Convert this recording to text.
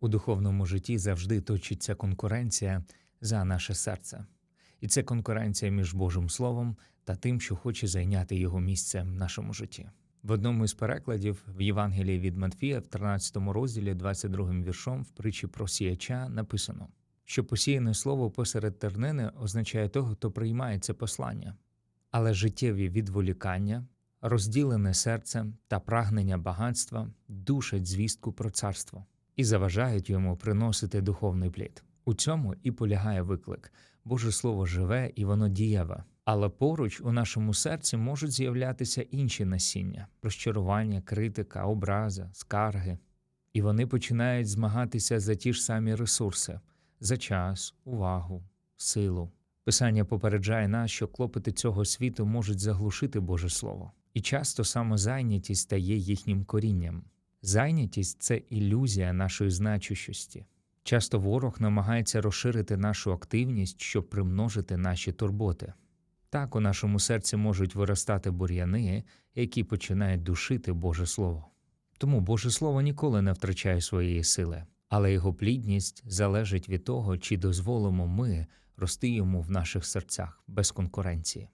У духовному житті завжди точиться конкуренція за наше серце. І це конкуренція між Божим Словом та тим, що хоче зайняти його місце в нашому житті. В одному із перекладів в Євангелії від Матфія, в 13 розділі, 22 віршом, в притчі про сіяча написано, що посіяне слово посеред тернини означає того, хто приймає це послання, але життєві відволікання, розділене серце та прагнення багатства душать звістку про царство і заважають йому приносити духовний плід. У цьому і полягає виклик. Боже Слово живе і воно дієве. Але поруч у нашому серці можуть з'являтися інші насіння розчарування, критика, образа, скарги. І вони починають змагатися за ті ж самі ресурси за час, увагу, силу. Писання попереджає нас, що клопоти цього світу можуть заглушити Боже Слово, і часто самозайнятість стає їхнім корінням. Зайнятість це ілюзія нашої значущості. Часто ворог намагається розширити нашу активність, щоб примножити наші турботи. Так у нашому серці можуть виростати бур'яни, які починають душити Боже Слово. Тому Боже Слово ніколи не втрачає своєї сили, але його плідність залежить від того, чи дозволимо ми рости йому в наших серцях без конкуренції.